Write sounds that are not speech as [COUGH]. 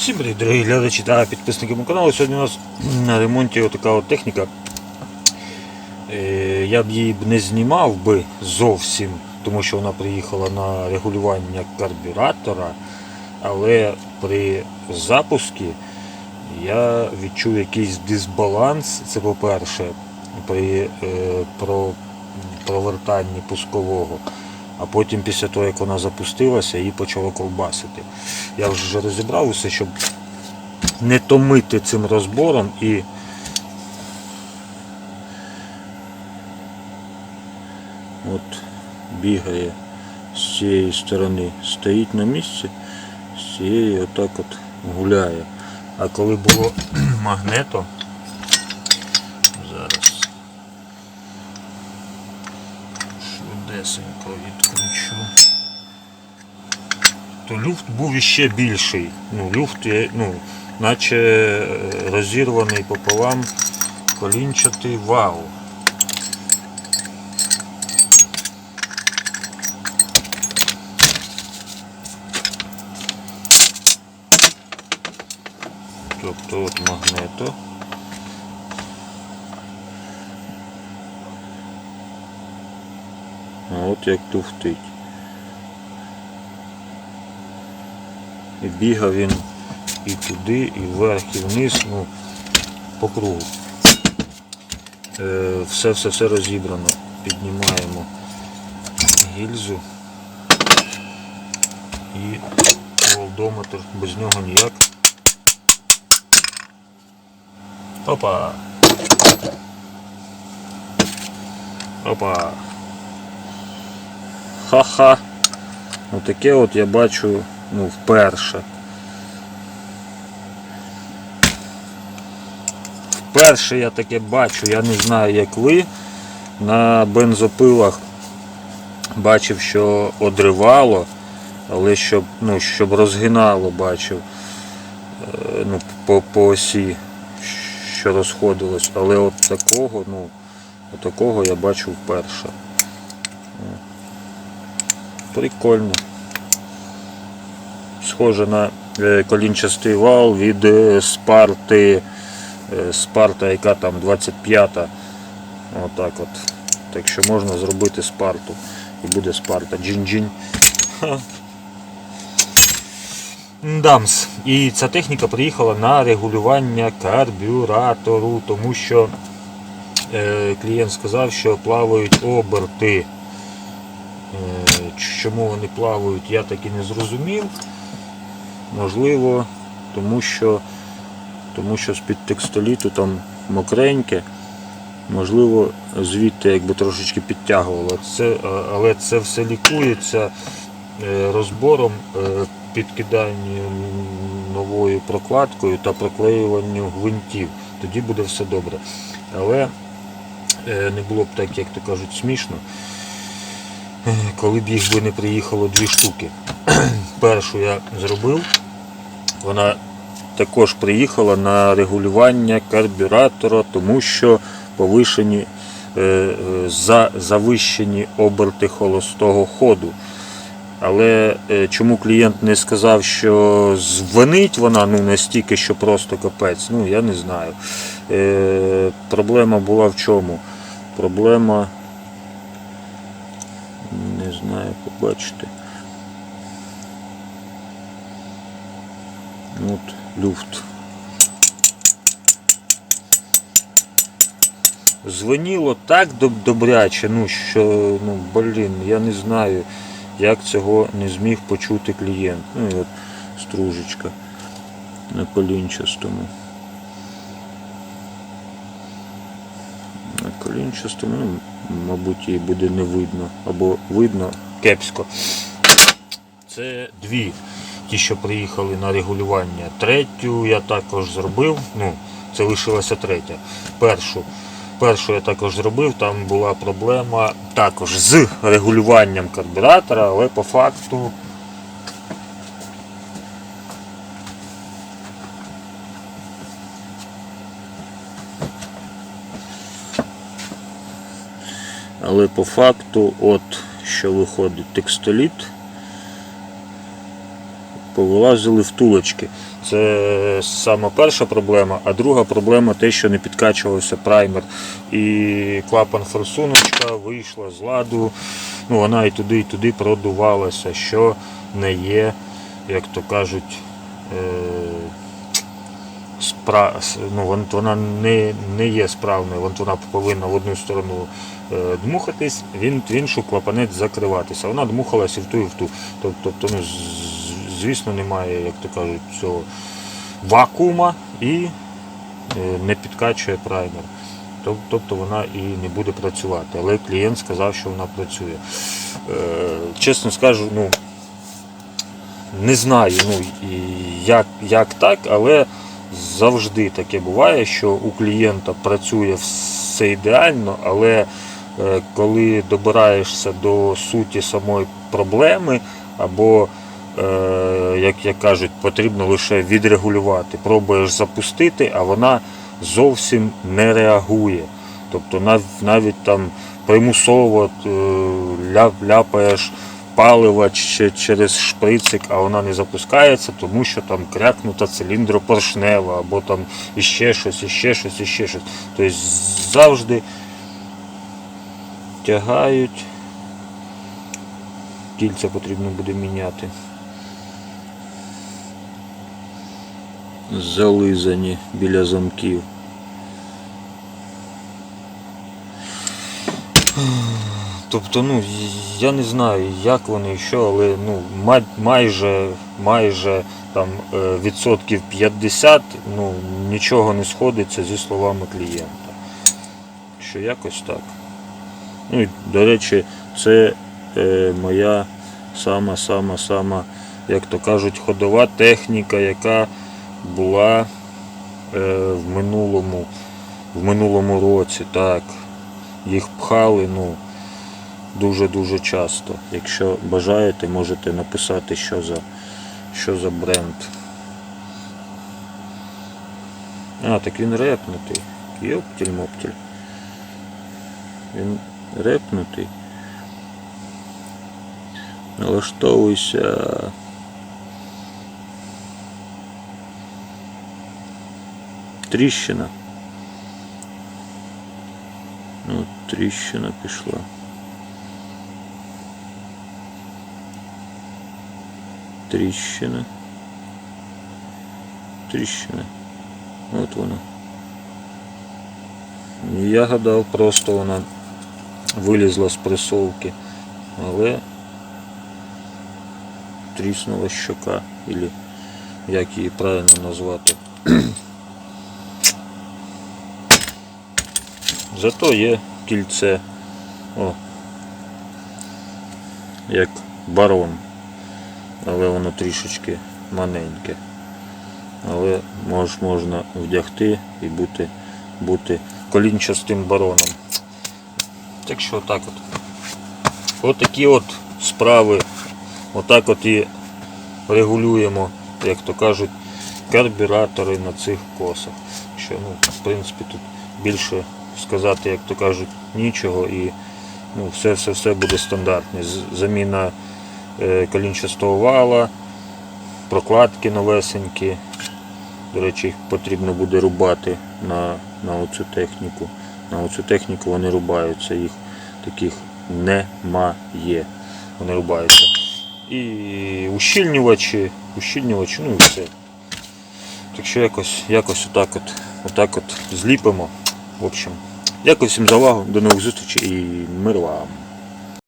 Всім привіт, дорогі глядачі та підписники мого каналу. Сьогодні у нас на ремонті така от техніка. Е, Я б її не знімав би зовсім, тому що вона приїхала на регулювання карбюратора, але при запуску я відчув якийсь дисбаланс. Це по-перше, при е, про- провертанні пускового. А потім після того, як вона запустилася, її почало ковбасити. Я вже розібрав усе, щоб не томити цим розбором і от бігає з цієї сторони, стоїть на місці, з цієї отак от гуляє. А коли було [CLEARS THROAT] магнето, швидесенько відкручу то люфт був іще більший. Ну, люфт, є, ну, наче е, розірваний пополам колінчатий вал. Тобто от магнето. А от як туфтить. І бігав він і туди, і вверх, і вниз, ну, по кругу. Е, все, все, все розібрано. Піднімаємо гільзу і волдометр, без нього ніяк. Опа! Опа! Ха-ха! Отаке от я бачу ну, вперше. Вперше я таке бачу, я не знаю як ви. На бензопилах бачив, що одривало, але щоб, ну, щоб розгинало, бачив е, ну, по, по осі, що розходилось. Але от такого, ну, от такого я бачив вперше. Прикольно схоже на е, колінчастий вал від е, спарти, е, спарта, яка там 25-та. Отак от. Так що можна зробити спарту. І буде спарта. Джінь-джінь. Дамс. І ця техніка приїхала на регулювання карбюратору, тому що клієнт сказав, що плавають оберти. Е, Чому вони плавають, я так і не зрозумів. Можливо, тому що тому що з-під текстоліту там мокреньке, можливо, звідти якби трошечки підтягувало. Це, але це все лікується е, розбором, е, підкиданням новою прокладкою та проклеюванням гвинтів. Тоді буде все добре. Але е, не було б так, як то кажуть, смішно. Коли б їх би не приїхало дві штуки. [CLEARS THROAT] Першу я зробив, вона також приїхала на регулювання карбюратора, тому що повишені е, е, за, завищені оберти холостого ходу. Але е, чому клієнт не сказав, що звонить вона ну, настільки, що просто капець, ну я не знаю. Е, проблема була в чому? Проблема не знаю, побачите. От люфт. Звеніло так добряче, ну що, ну блін, я не знаю, як цього не зміг почути клієнт. Ну і от стружечка на колінчастому. На колінчастому, ну, мабуть, її буде не видно. Або видно кепсько. Це дві, ті, що приїхали на регулювання. Третю я також зробив. Ну, це лишилася третя. Першу. Першу я також зробив, там була проблема також з регулюванням карбюратора, але по факту Але по факту, от що виходить текстоліт, повилазили втулочки. Це сама перша проблема, а друга проблема те, що не підкачувався праймер. І клапан форсуночка вийшла з ладу. Ну, вона і туди, і туди продувалася, що не є, як то кажуть, е, спра... ну, вона не, не є справною, вона повинна в одну сторону дмухатись, він, іншу клапанець закриватися. Вона дмухалась і в ту, і в ту. Тоб- Тобто, ну, звісно, немає, як то кажуть, цього вакуума і е, не підкачує праймер. Тобто вона і не буде працювати. Але клієнт сказав, що вона працює. Е, Чесно скажу, ну, не знаю, ну, як, як так, але завжди таке буває, що у клієнта працює все ідеально, але е, коли добираєшся до суті самої проблеми, або, е, як, як кажуть, потрібно лише відрегулювати, пробуєш запустити, а вона зовсім не реагує. Тобто нав- навіть там примусово е, ляпаєш палива через шприцик, а вона не запускається, тому що там крякнута циліндропоршнева, або там іще щось, іще щось, іще щось. Тобто завжди тягають. Кільця потрібно буде міняти. Зализані біля замків. Тобто, ну, я не знаю, як вони і що, але ну, май- майже, майже там, е, відсотків 50 ну, нічого не сходиться зі словами клієнта. Що якось так. Ну, і, до речі, це е, моя сама-сама-сама, як то кажуть, ходова техніка, яка була е, в минулому, в минулому році. Так. Їх пхали, ну дуже-дуже часто. Якщо бажаєте, можете написати, що за, що за бренд. А, так він репнутий. Йоптіль-моптіль. Він репнутий. Налаштовуйся. Тріщина. Ну, тріщина пішла. Тріщина. Тріщина. От вона. Я гадав, просто вона Вилізла з присовки, але тріснула щока, або як її правильно назвати. Зато є кільце. О. Як барон. Але воно трішечки маленьке. Але мож, можна вдягти і бути, бути колінчастим бароном. Так що отак от. Отакі от справи. Отак от і регулюємо, як то кажуть, карбюратори на цих косах. Що, ну, в принципі, тут більше сказати, як то кажуть, нічого і ну, все, все, все буде стандартне. Заміна е, колінчастого вала, прокладки новесенькі. До речі, їх потрібно буде рубати на, на оцю техніку. На оцю техніку вони рубаються, їх таких немає. Вони рубаються. І ущільнювачі, ущільнювачі, ну і все. Так що якось, якось отак от, отак от зліпимо. В общем, дякую всім за увагу, до нових зустрічей і мир вам.